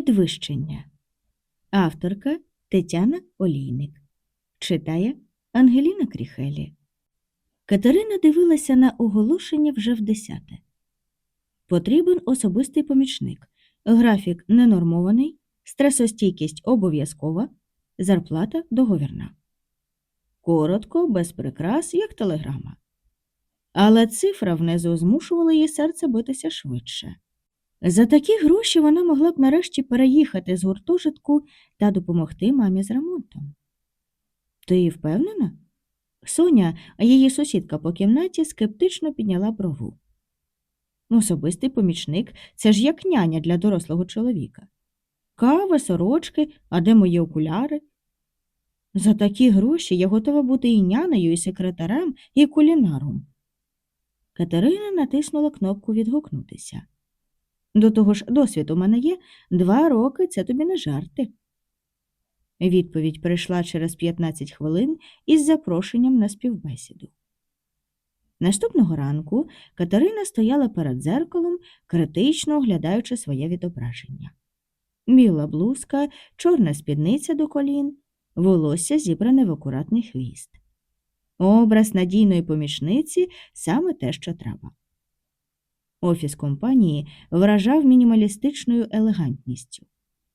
Підвищення. Авторка Тетяна Олійник. Читає Ангеліна Кріхелі. Катерина дивилася на оголошення вже в десяте. Потрібен особистий помічник. Графік ненормований, стресостійкість обов'язкова, зарплата договірна. Коротко, без прикрас, як телеграма. Але цифра внизу змушувала її серце битися швидше. За такі гроші вона могла б нарешті переїхати з гуртожитку та допомогти мамі з ремонтом. Ти впевнена? Соня, її сусідка по кімнаті, скептично підняла брову. Особистий помічник це ж як няня для дорослого чоловіка. Кави, сорочки, а де мої окуляри? За такі гроші я готова бути і нянею, і секретарем, і кулінаром. Катерина натиснула кнопку відгукнутися. До того ж, досвід у мене є два роки це тобі не жарти. Відповідь прийшла через 15 хвилин із запрошенням на співбесіду. Наступного ранку Катерина стояла перед дзеркалом, критично оглядаючи своє відображення. Біла блузка, чорна спідниця до колін, волосся зібране в акуратний хвіст. Образ надійної помічниці саме те, що треба. Офіс компанії вражав мінімалістичною елегантністю.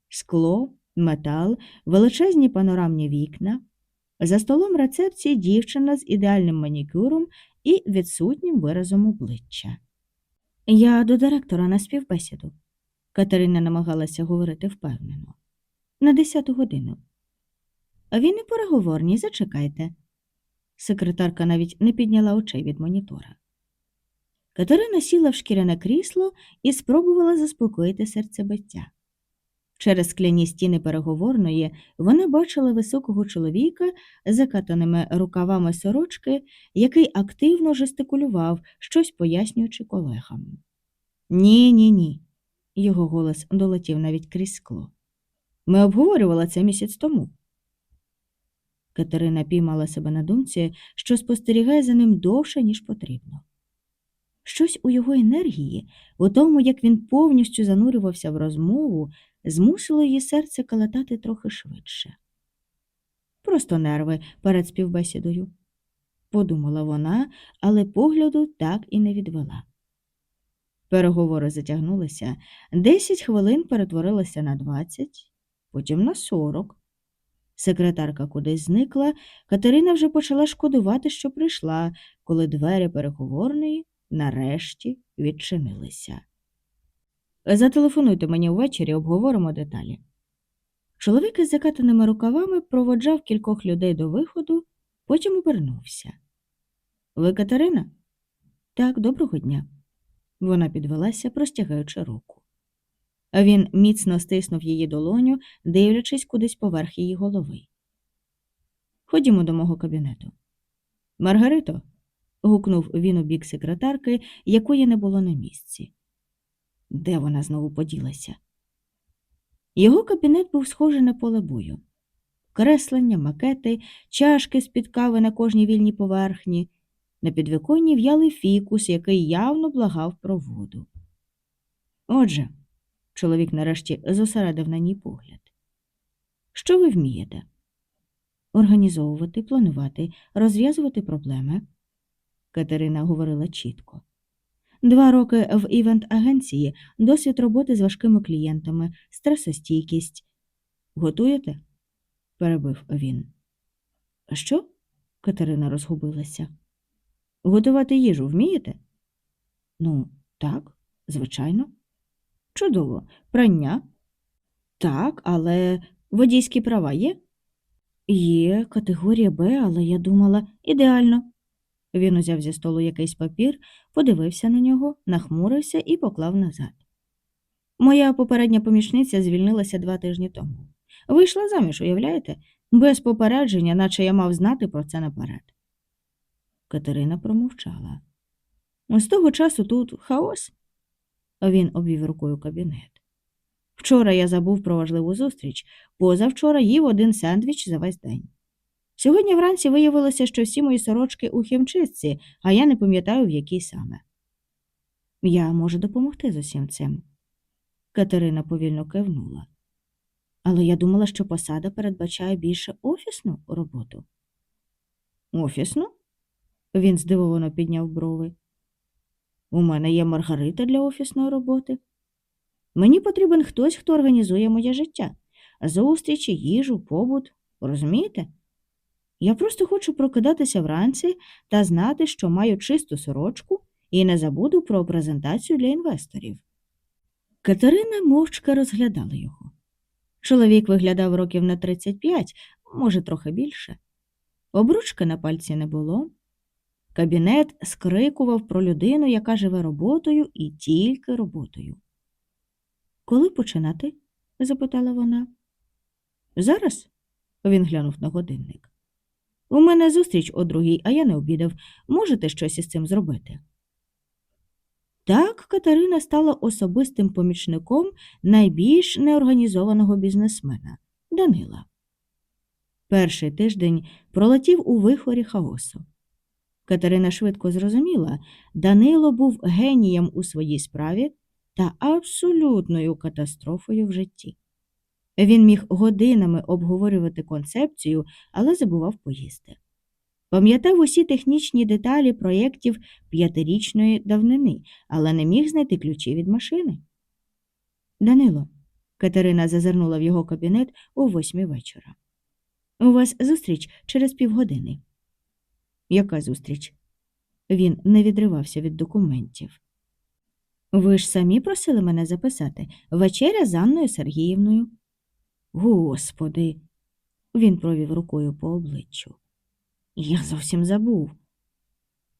Скло, метал, величезні панорамні вікна. За столом рецепції дівчина з ідеальним манікюром і відсутнім виразом обличчя. Я до директора на співбесіду. Катерина намагалася говорити впевнено. На десяту годину. Він і переговорні, зачекайте. Секретарка навіть не підняла очей від монітора. Катерина сіла в шкіряне крісло і спробувала заспокоїти серцебиття. Через скляні стіни переговорної вона бачила високого чоловіка з закатаними рукавами сорочки, який активно жестикулював, щось пояснюючи колегам. Ні, ні, ні. Його голос долетів навіть крізь скло. Ми обговорювали це місяць тому. Катерина піймала себе на думці, що спостерігає за ним довше, ніж потрібно. Щось у його енергії, у тому, як він повністю занурювався в розмову, змусило її серце калатати трохи швидше. Просто нерви перед співбесідою, подумала вона, але погляду так і не відвела. Переговори затягнулися, десять хвилин перетворилися на двадцять, потім на сорок. Секретарка кудись зникла, Катерина вже почала шкодувати, що прийшла, коли двері переговорної нарешті відчинилися. Зателефонуйте мені ввечері, обговоримо деталі. Чоловік із закатаними рукавами проводжав кількох людей до виходу, потім обернувся. Ви Катерина? Так, доброго дня. Вона підвелася, простягаючи руку. Він міцно стиснув її долоню, дивлячись кудись поверх її голови. Ходімо до мого кабінету. Маргарито. Гукнув він у бік секретарки, якої не було на місці. Де вона знову поділася? Його кабінет був схожий на поле бою. Креслення, макети, чашки з-під кави на кожній вільній поверхні, на підвіконні в'ялий фікус, який явно благав про воду. Отже, чоловік нарешті зосередив на ній погляд. Що ви вмієте? Організовувати, планувати, розв'язувати проблеми. Катерина говорила чітко. Два роки в івент-агенції, досвід роботи з важкими клієнтами, стресостійкість. Готуєте? перебив він. Що? Катерина розгубилася. Готувати їжу вмієте? Ну, так, звичайно. Чудово. Прання? Так, але водійські права є? Є, категорія Б, але я думала ідеально. Він узяв зі столу якийсь папір, подивився на нього, нахмурився і поклав назад. Моя попередня помічниця звільнилася два тижні тому. Вийшла заміж, уявляєте? Без попередження, наче я мав знати про це наперед. Катерина промовчала. З того часу тут хаос. Він обвів рукою кабінет. Вчора я забув про важливу зустріч, позавчора їв один сендвіч за весь день. Сьогодні вранці виявилося, що всі мої сорочки у хімчистці, а я не пам'ятаю, в якій саме. Я можу допомогти з усім цим. Катерина повільно кивнула. Але я думала, що посада передбачає більше офісну роботу. Офісну? Він здивовано підняв брови. У мене є Маргарита для офісної роботи. Мені потрібен хтось, хто організує моє життя, зустрічі, їжу, побут. Розумієте? Я просто хочу прокидатися вранці та знати, що маю чисту сорочку і не забуду про презентацію для інвесторів. Катерина мовчки розглядала його. Чоловік виглядав років на 35, може, трохи більше. Обручки на пальці не було. Кабінет скрикував про людину, яка живе роботою і тільки роботою. Коли починати? запитала вона. Зараз? Він глянув на годинник. У мене зустріч о другій, а я не обідав. Можете щось із цим зробити? Так Катерина стала особистим помічником найбільш неорганізованого бізнесмена Данила. Перший тиждень пролетів у вихорі хаосу. Катерина швидко зрозуміла, Данило був генієм у своїй справі та абсолютною катастрофою в житті. Він міг годинами обговорювати концепцію, але забував поїсти. Пам'ятав усі технічні деталі проєктів п'ятирічної давнини, але не міг знайти ключі від машини. Данило, Катерина зазирнула в його кабінет о восьмій вечора. У вас зустріч через півгодини. Яка зустріч? Він не відривався від документів. Ви ж самі просили мене записати вечеря з Анною Сергіївною. Господи, він провів рукою по обличчю. Я зовсім забув.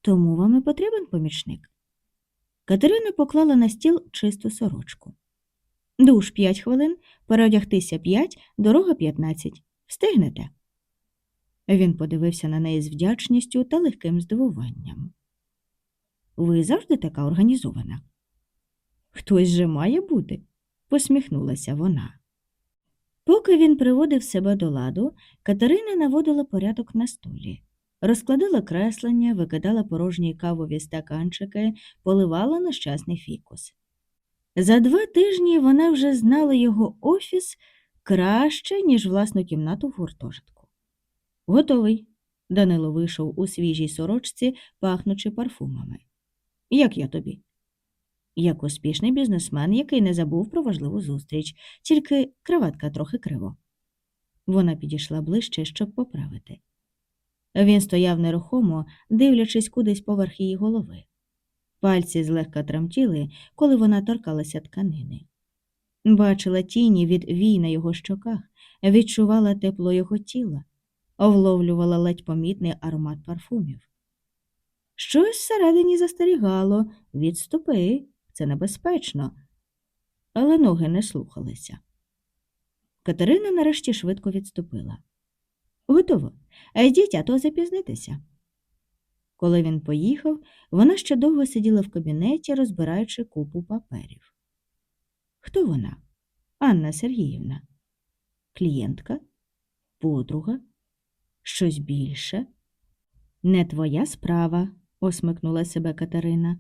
Тому вам і потрібен помічник. Катерина поклала на стіл чисту сорочку. Душ п'ять хвилин, переодягтися п'ять, дорога п'ятнадцять. Встигнете? Він подивився на неї з вдячністю та легким здивуванням. Ви завжди така організована. Хтось же має бути, посміхнулася вона. Поки він приводив себе до ладу, Катерина наводила порядок на столі, розкладала креслення, викидала порожні кавові стаканчики, поливала нещасний фікус. За два тижні вона вже знала його офіс краще, ніж власну кімнату в гуртожитку. Готовий. Данило вийшов у свіжій сорочці, пахнучи парфумами. Як я тобі? Як успішний бізнесмен, який не забув про важливу зустріч, тільки краватка трохи криво. Вона підійшла ближче, щоб поправити. Він стояв нерухомо, дивлячись кудись поверх її голови. Пальці злегка тремтіли, коли вона торкалася тканини. Бачила тіні від вій на його щоках, відчувала тепло його тіла, вловлювала ледь помітний аромат парфумів. Щось всередині застерігало відступи, це небезпечно, але ноги не слухалися. Катерина нарешті швидко відступила. Готово. Йдіть, а то запізнитися. Коли він поїхав, вона ще довго сиділа в кабінеті, розбираючи купу паперів. Хто вона? Анна Сергіївна. Клієнтка? Подруга? Щось більше? Не твоя справа, осмикнула себе Катерина.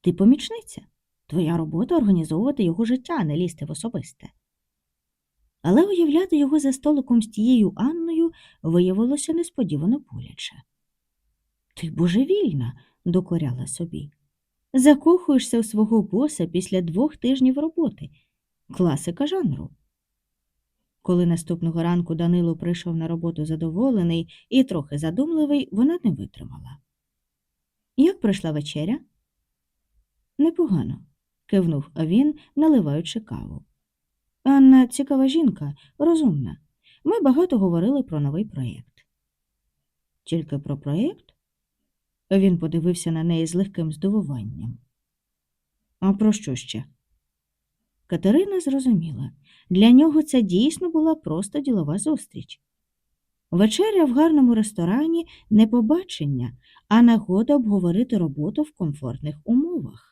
Ти помічниця. Твоя робота організовувати його життя, не лізти в особисте. Але уявляти його за столиком з тією Анною виявилося несподівано боляче. Ти божевільна, докоряла собі. Закохуєшся у свого боса після двох тижнів роботи. Класика жанру. Коли наступного ранку Данило прийшов на роботу задоволений і трохи задумливий, вона не витримала. Як пройшла вечеря? Непогано, кивнув він, наливаючи каву. Анна цікава жінка, розумна. Ми багато говорили про новий проєкт. Тільки про проєкт? Він подивився на неї з легким здивуванням. А про що ще? Катерина зрозуміла, для нього це дійсно була просто ділова зустріч. Вечеря в гарному ресторані не побачення, а нагода обговорити роботу в комфортних умовах.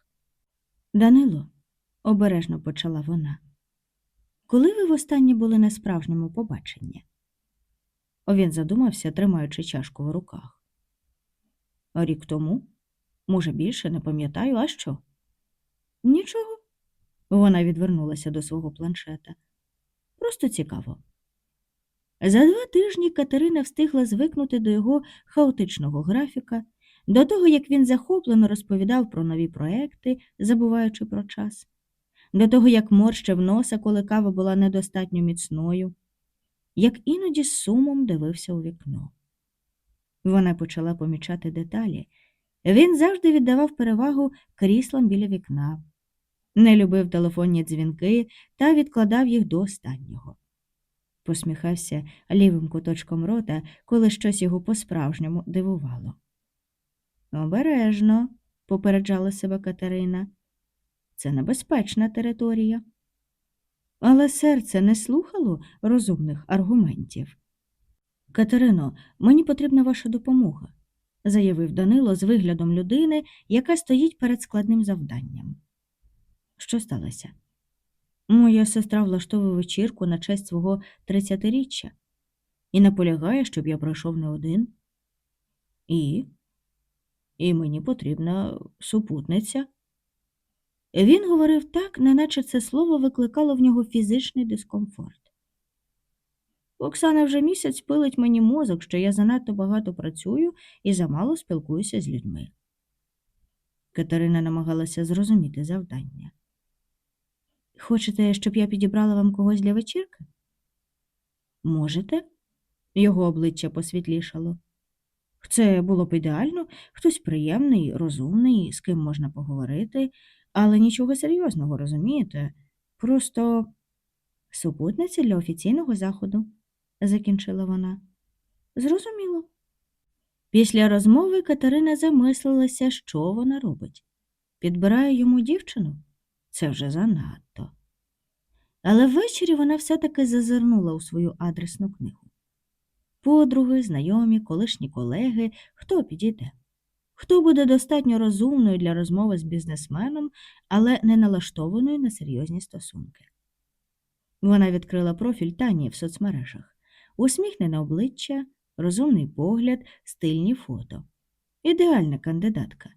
Данило, обережно почала вона, коли ви востаннє були на справжньому побаченні? Він задумався, тримаючи чашку в руках. Рік тому? Може, більше не пам'ятаю, а що? Нічого. Вона відвернулася до свого планшета. Просто цікаво. За два тижні Катерина встигла звикнути до його хаотичного графіка, до того, як він захоплено розповідав про нові проекти, забуваючи про час, до того, як морщив носа, коли кава була недостатньо міцною, як іноді з сумом дивився у вікно. Вона почала помічати деталі. Він завжди віддавав перевагу кріслам біля вікна, не любив телефонні дзвінки та відкладав їх до останнього. Посміхався лівим куточком рота, коли щось його по-справжньому дивувало. Обережно, попереджала себе Катерина. Це небезпечна територія. Але серце не слухало розумних аргументів. Катерино, мені потрібна ваша допомога, заявив Данило з виглядом людини, яка стоїть перед складним завданням. Що сталося? Моя сестра влаштовує вечірку на честь свого тридцятиріччя і наполягає, щоб я пройшов не один. І? І мені потрібна супутниця. Він говорив так, неначе це слово викликало в нього фізичний дискомфорт. Оксана вже місяць пилить мені мозок, що я занадто багато працюю і замало спілкуюся з людьми. Катерина намагалася зрозуміти завдання. Хочете, щоб я підібрала вам когось для вечірки? Можете? Його обличчя посвітлішало. Це було б ідеально, хтось приємний, розумний, з ким можна поговорити, але нічого серйозного, розумієте? Просто супутниця для офіційного заходу, закінчила вона. Зрозуміло. Після розмови Катерина замислилася, що вона робить. Підбирає йому дівчину? Це вже занадто. Але ввечері вона все-таки зазирнула у свою адресну книгу. Подруги, знайомі, колишні колеги, хто підійде? Хто буде достатньо розумною для розмови з бізнесменом, але не налаштованою на серйозні стосунки? Вона відкрила профіль Тані в соцмережах, усміхнене обличчя, розумний погляд, стильні фото. Ідеальна кандидатка.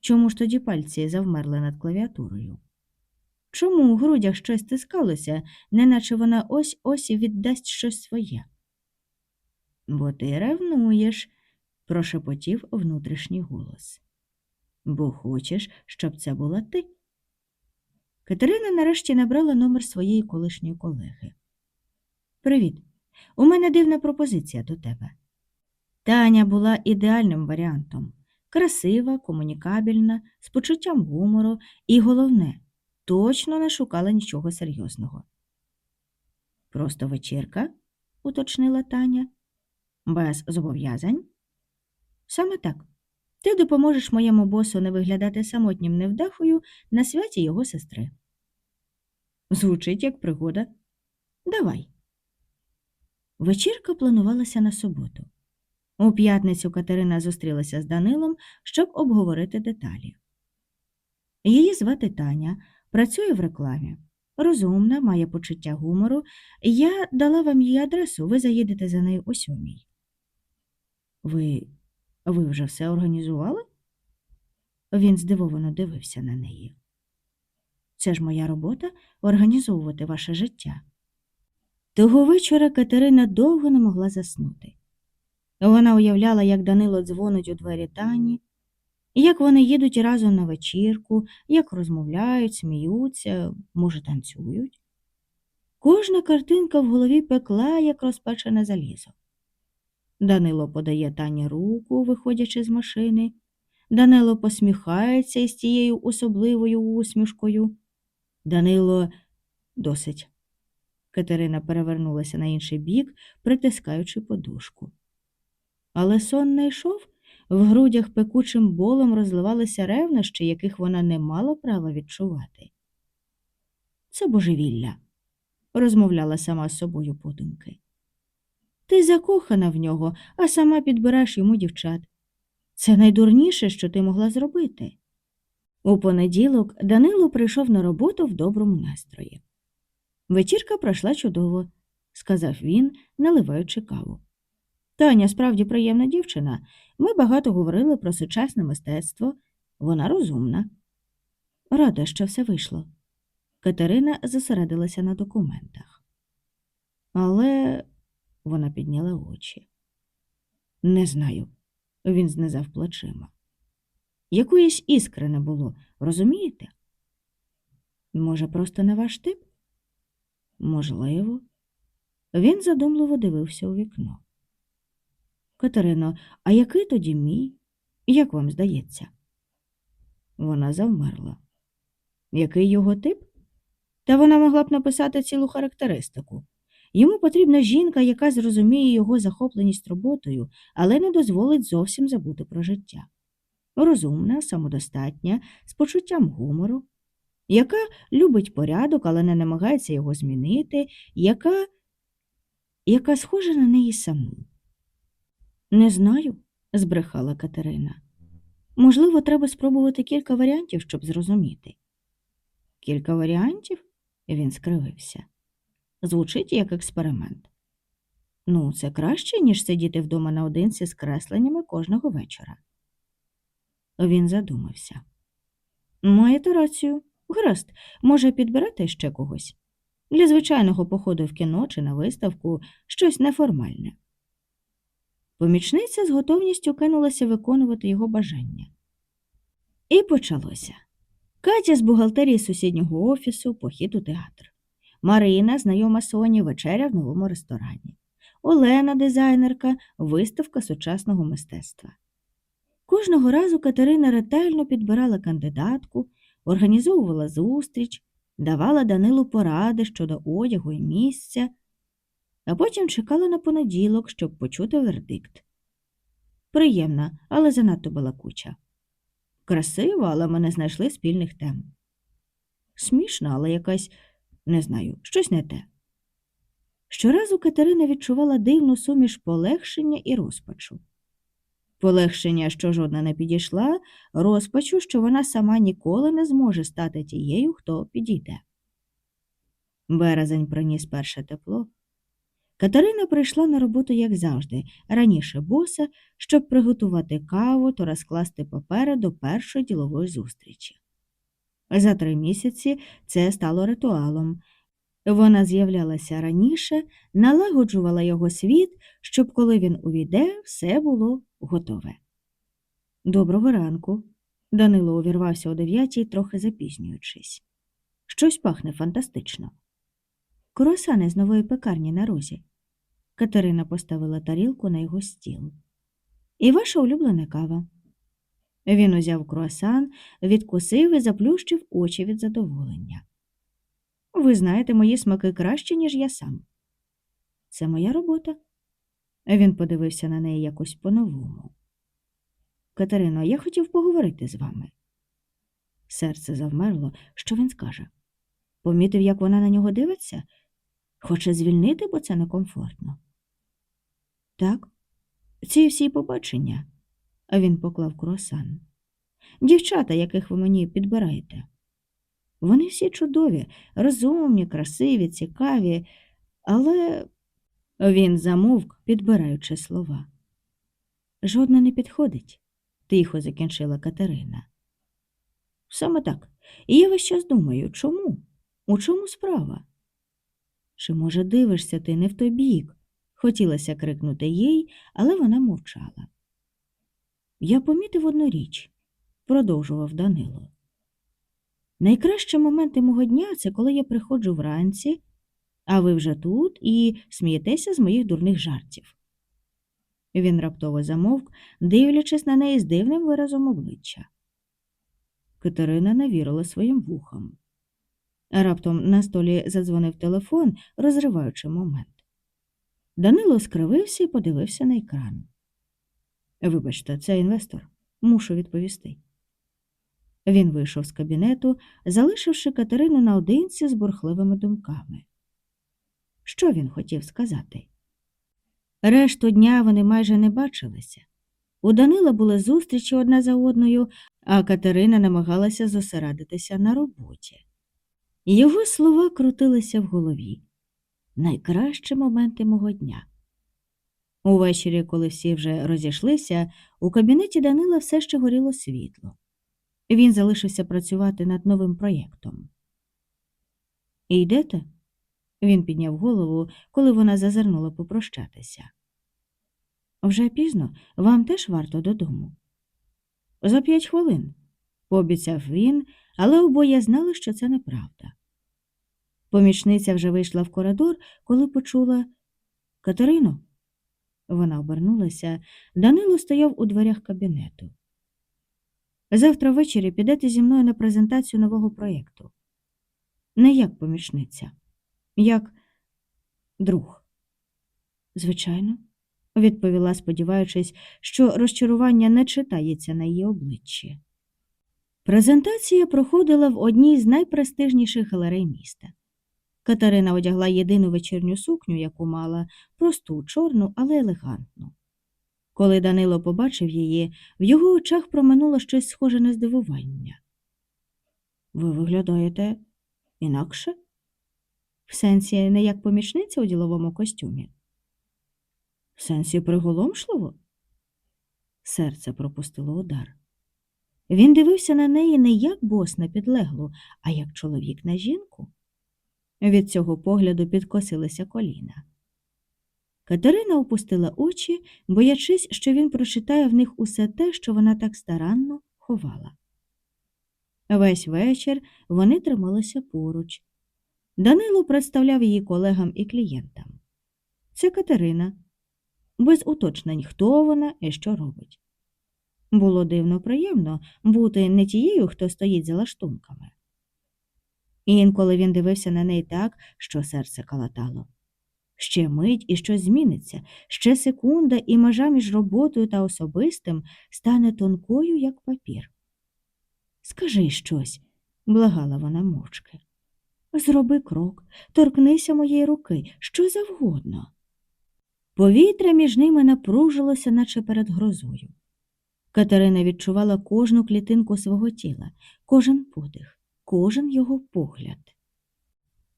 Чому ж тоді пальці завмерли над клавіатурою? Чому у грудях щось стискалося, неначе вона ось ось віддасть щось своє? Бо ти ревнуєш, прошепотів внутрішній голос. Бо хочеш, щоб це була ти. Катерина нарешті набрала номер своєї колишньої колеги. Привіт. У мене дивна пропозиція до тебе. Таня була ідеальним варіантом красива, комунікабельна, з почуттям гумору і, головне, точно не шукала нічого серйозного. Просто вечірка, уточнила Таня, без зобов'язань. Саме так. Ти допоможеш моєму босу не виглядати самотнім невдахою на святі його сестри. Звучить як пригода. Давай. Вечірка планувалася на суботу. У п'ятницю Катерина зустрілася з Данилом, щоб обговорити деталі. Її звати Таня, працює в рекламі. Розумна, має почуття гумору. Я дала вам її адресу, ви заїдете за нею о сьомій. Ви ви вже все організували? Він здивовано дивився на неї. Це ж моя робота організовувати ваше життя. Того вечора Катерина довго не могла заснути. Вона уявляла, як Данило дзвонить у двері Тані, як вони їдуть разом на вечірку, як розмовляють, сміються, може, танцюють. Кожна картинка в голові пекла, як розпечене залізо. Данило подає Тані руку, виходячи з машини. Данило посміхається із тією особливою усмішкою. Данило досить. Катерина перевернулася на інший бік, притискаючи подушку. Але сон не йшов, в грудях пекучим болем розливалися ревнощі, яких вона не мала права відчувати. Це божевілля, розмовляла сама з собою подумки. Ти закохана в нього, а сама підбираєш йому дівчат. Це найдурніше, що ти могла зробити. У понеділок Данило прийшов на роботу в доброму настрої. Вечірка пройшла чудово, сказав він, наливаючи каву. Таня справді приємна дівчина. Ми багато говорили про сучасне мистецтво. Вона розумна. Рада, що все вийшло. Катерина зосередилася на документах. Але вона підняла очі. Не знаю, він знизав плечима. Якоїсь іскри не було, розумієте? Може, просто не ваш тип? Можливо. Він задумливо дивився у вікно. Катерино, а який тоді мій? Як вам здається? Вона завмерла. Який його тип? Та вона могла б написати цілу характеристику. Йому потрібна жінка, яка зрозуміє його захопленість роботою, але не дозволить зовсім забути про життя. Розумна, самодостатня, з почуттям гумору, яка любить порядок, але не намагається його змінити, яка, яка схожа на неї саму. Не знаю, збрехала Катерина. Можливо, треба спробувати кілька варіантів, щоб зрозуміти. Кілька варіантів? Він скривився. Звучить як експеримент. Ну, це краще, ніж сидіти вдома наодинці з кресленнями кожного вечора. Він задумався. Маєте рацію. Гаразд, може, підбирати ще когось? Для звичайного походу в кіно чи на виставку щось неформальне. Помічниця з готовністю кинулася виконувати його бажання. І почалося. Катя з бухгалтерії сусіднього офісу, похід у театр. Марина, знайома Соні, вечеря в новому ресторані. Олена, дизайнерка, виставка сучасного мистецтва. Кожного разу Катерина ретельно підбирала кандидатку, організовувала зустріч, давала Данилу поради щодо одягу і місця, а потім чекала на понеділок, щоб почути вердикт. Приємна, але занадто балакуча. Красива, але ми не знайшли спільних тем. Смішна, але якась, не знаю, щось не те. Щоразу Катерина відчувала дивну суміш полегшення і розпачу. Полегшення, що жодна не підійшла, розпачу, що вона сама ніколи не зможе стати тією, хто підійде. Березень приніс перше тепло. Катерина прийшла на роботу, як завжди, раніше боса, щоб приготувати каву та розкласти папери до першої ділової зустрічі. За три місяці це стало ритуалом. Вона з'являлася раніше, налагоджувала його світ, щоб коли він увійде, все було готове. Доброго ранку. Данило увірвався о дев'ятій, трохи запізнюючись. Щось пахне фантастично. Круасани з нової пекарні на розі. Катерина поставила тарілку на його стіл. І ваша улюблена кава. Він узяв круасан, відкусив і заплющив очі від задоволення. Ви знаєте мої смаки краще, ніж я сам. Це моя робота. Він подивився на неї якось по-новому. Катерино, я хотів поговорити з вами. Серце завмерло, що він скаже. Помітив, як вона на нього дивиться? Хоче звільнити, бо це некомфортно. Так, ці всі побачення. А він поклав круасан. Дівчата, яких ви мені підбираєте. Вони всі чудові, розумні, красиві, цікаві, але він замовк, підбираючи слова. Жодна не підходить, тихо закінчила Катерина. Саме так. І я весь час думаю, чому? У чому справа? Чи, може, дивишся ти не в той бік? Хотілося крикнути їй, але вона мовчала. Я помітив одну річ, продовжував Данило. Найкращі моменти мого дня це коли я приходжу вранці, а ви вже тут і смієтеся з моїх дурних жартів. Він раптово замовк, дивлячись на неї з дивним виразом обличчя. Катерина не вірила своїм вухам. Раптом на столі задзвонив телефон, розриваючи момент. Данило скривився і подивився на екран. Вибачте, це інвестор. Мушу відповісти. Він вийшов з кабінету, залишивши Катерину наодинці з бурхливими думками. Що він хотів сказати? Решту дня вони майже не бачилися. У Данила були зустрічі одна за одною, а Катерина намагалася зосередитися на роботі. Його слова крутилися в голові. Найкращі моменти мого дня. Увечері, коли всі вже розійшлися, у кабінеті Данила все ще горіло світло. Він залишився працювати над новим проєктом. Йдете? Він підняв голову, коли вона зазирнула попрощатися. Вже пізно, вам теж варто додому. За п'ять хвилин, пообіцяв він, але обоє знали, що це неправда. Помічниця вже вийшла в коридор, коли почула Катерино. Вона обернулася. Данило стояв у дверях кабінету. Завтра ввечері підете зі мною на презентацію нового проєкту. Не як помічниця, як друг. Звичайно, відповіла, сподіваючись, що розчарування не читається на її обличчі. Презентація проходила в одній з найпрестижніших галерей міста. Катерина одягла єдину вечірню сукню, яку мала, просту, чорну, але елегантну. Коли Данило побачив її, в його очах проминуло щось схоже на здивування. Ви виглядаєте інакше? В сенсі не як помічниця у діловому костюмі? В сенсі приголомшливо? Серце пропустило удар. Він дивився на неї не як бос на підлеглу, а як чоловік на жінку. Від цього погляду підкосилися коліна. Катерина опустила очі, боячись, що він прочитає в них усе те, що вона так старанно ховала. Весь вечір вони трималися поруч. Данило представляв її колегам і клієнтам. Це Катерина, без уточнень, хто вона і що робить. Було дивно приємно бути не тією, хто стоїть за лаштунками. І інколи він дивився на неї так, що серце калатало. Ще мить і щось зміниться, ще секунда, і межа між роботою та особистим стане тонкою, як папір. Скажи щось, благала вона мовчки. Зроби крок, торкнися моєї руки, що завгодно. Повітря між ними напружилося, наче перед грозою. Катерина відчувала кожну клітинку свого тіла, кожен подих, кожен його погляд.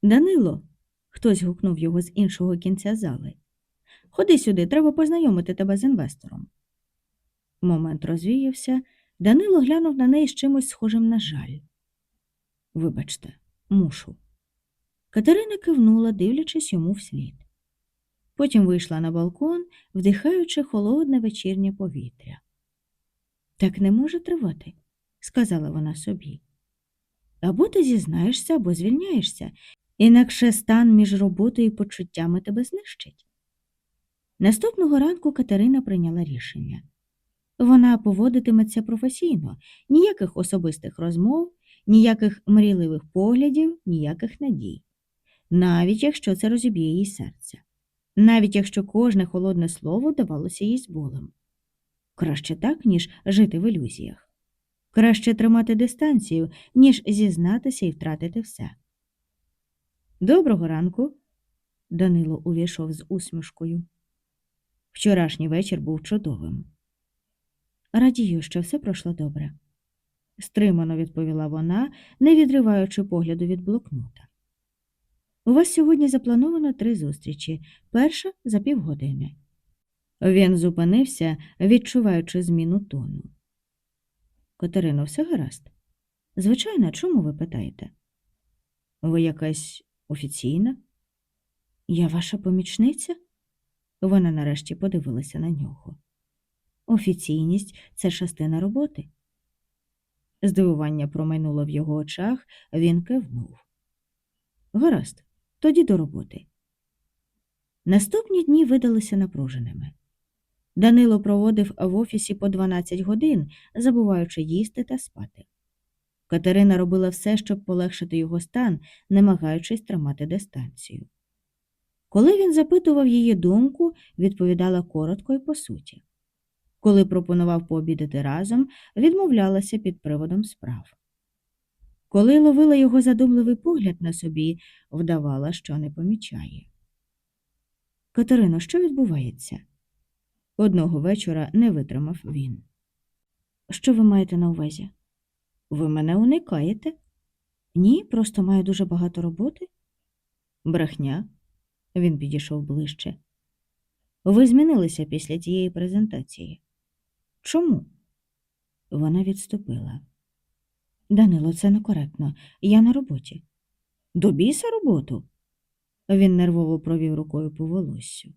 Данило, хтось гукнув його з іншого кінця зали. Ходи сюди, треба познайомити тебе з інвестором. Момент розвіявся, Данило глянув на неї з чимось схожим на жаль. Вибачте, мушу. Катерина кивнула, дивлячись йому вслід. Потім вийшла на балкон, вдихаючи холодне вечірнє повітря. Так не може тривати, сказала вона собі. Або ти зізнаєшся, або звільняєшся, інакше стан між роботою і почуттями тебе знищить. Наступного ранку Катерина прийняла рішення. Вона поводитиметься професійно, ніяких особистих розмов, ніяких мрійливих поглядів, ніяких надій, навіть якщо це розіб'є їй серце, навіть якщо кожне холодне слово давалося їй з болем. Краще так, ніж жити в ілюзіях. Краще тримати дистанцію, ніж зізнатися і втратити все. Доброго ранку. Данило увійшов з усмішкою. Вчорашній вечір був чудовим. Радію, що все пройшло добре, стримано відповіла вона, не відриваючи погляду від блокнота. У вас сьогодні заплановано три зустрічі, перша за півгодини. Він зупинився, відчуваючи зміну тону. Катерино, все гаразд? Звичайно, чому ви питаєте? Ви якась офіційна? Я ваша помічниця? Вона нарешті подивилася на нього. Офіційність це частина роботи. Здивування промайнуло в його очах, він кивнув. Гаразд, тоді до роботи. Наступні дні видалися напруженими. Данило проводив в офісі по 12 годин, забуваючи їсти та спати. Катерина робила все, щоб полегшити його стан, намагаючись тримати дистанцію. Коли він запитував її думку, відповідала коротко і по суті. Коли пропонував пообідати разом, відмовлялася під приводом справ. Коли ловила його задумливий погляд на собі, вдавала, що не помічає. Катерино, що відбувається? Одного вечора не витримав він. Що ви маєте на увазі? Ви мене уникаєте? Ні, просто маю дуже багато роботи. Брехня. Він підійшов ближче. Ви змінилися після тієї презентації. Чому? Вона відступила. Данило, це некоректно. Я на роботі. До біса роботу? Він нервово провів рукою по волоссю.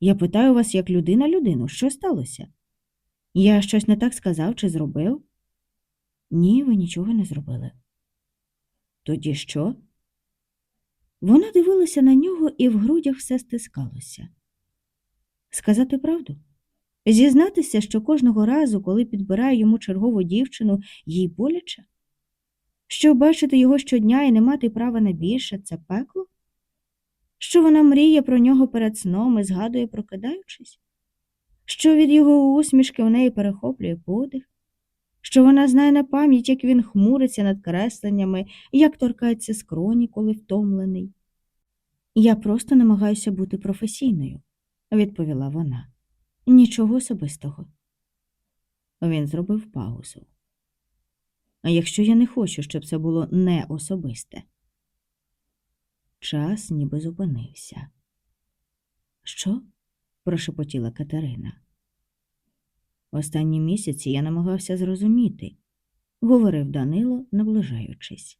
Я питаю вас як людина людину, що сталося? Я щось не так сказав чи зробив? Ні, ви нічого не зробили. Тоді що? Вона дивилася на нього, і в грудях все стискалося. Сказати правду? Зізнатися, що кожного разу, коли підбирає йому чергову дівчину, їй боляче? Що бачити його щодня і не мати права на більше це пекло? Що вона мріє про нього перед сном і згадує, прокидаючись? Що від його усмішки в неї перехоплює подих? Що вона знає на пам'ять, як він хмуриться над кресленнями, як торкається скроні, коли втомлений. Я просто намагаюся бути професійною, відповіла вона. Нічого особистого. Він зробив паузу. А якщо я не хочу, щоб це було не особисте? Час ніби зупинився. Що? прошепотіла Катерина. Останні місяці я намагався зрозуміти, говорив Данило, наближаючись.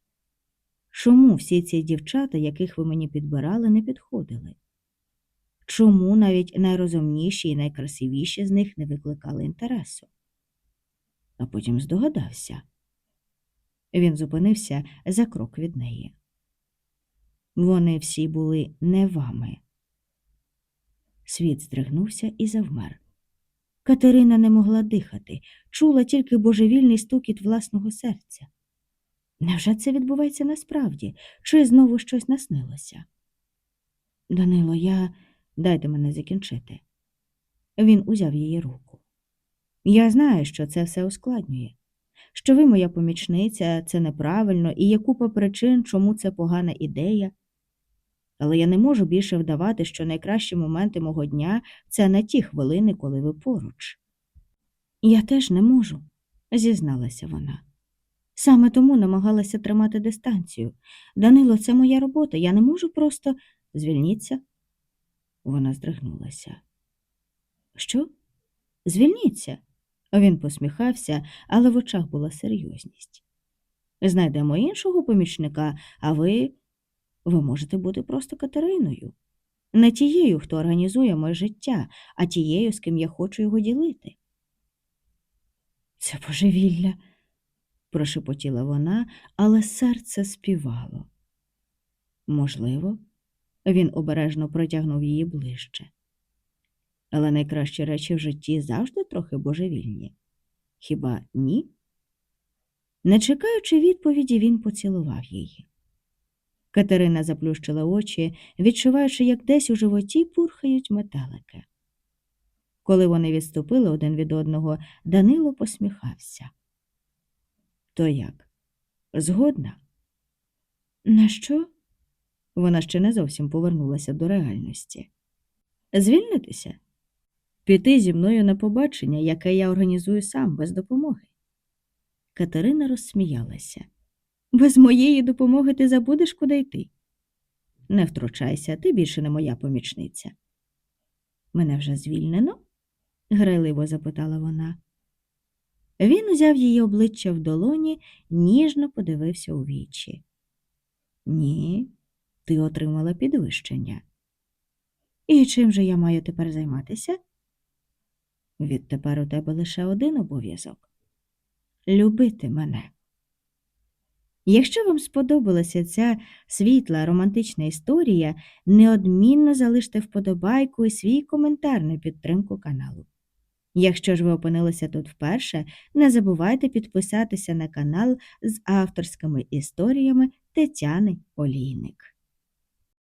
Чому всі ці дівчата, яких ви мені підбирали, не підходили? Чому навіть найрозумніші і найкрасивіші з них не викликали інтересу? А потім здогадався. Він зупинився за крок від неї. Вони всі були не вами. Світ здригнувся і завмер. Катерина не могла дихати, чула тільки божевільний стукіт власного серця. Невже це відбувається насправді, чи знову щось наснилося? Данило, я дайте мене закінчити. Він узяв її руку. Я знаю, що це все ускладнює, що ви, моя помічниця, це неправильно, і є купа причин, чому це погана ідея. Але я не можу більше вдавати, що найкращі моменти мого дня це не ті хвилини, коли ви поруч. Я теж не можу, зізналася вона. Саме тому намагалася тримати дистанцію. Данило, це моя робота, я не можу просто звільніться. Вона здригнулася. Що? Звільніться. Він посміхався, але в очах була серйозність. Знайдемо іншого помічника, а ви. Ви можете бути просто Катериною. Не тією, хто організує моє життя, а тією, з ким я хочу його ділити. Це божевілля, прошепотіла вона, але серце співало. Можливо, він обережно протягнув її ближче. Але найкращі речі в житті завжди трохи божевільні. Хіба ні? Не чекаючи відповіді, він поцілував її. Катерина заплющила очі, відчуваючи, як десь у животі пурхають метелики. Коли вони відступили один від одного, Данило посміхався. То як? Згодна? На що? Вона ще не зовсім повернулася до реальності. Звільнитися? Піти зі мною на побачення, яке я організую сам без допомоги. Катерина розсміялася. Без моєї допомоги ти забудеш, куди йти. Не втручайся, ти більше не моя помічниця. Мене вже звільнено? грайливо запитала вона. Він узяв її обличчя в долоні, ніжно подивився у вічі. Ні, ти отримала підвищення. І чим же я маю тепер займатися? Відтепер у тебе лише один обов'язок любити мене. Якщо вам сподобалася ця світла романтична історія, неодмінно залиште вподобайку і свій коментар на підтримку каналу. Якщо ж ви опинилися тут вперше, не забувайте підписатися на канал з авторськими історіями Тетяни Олійник.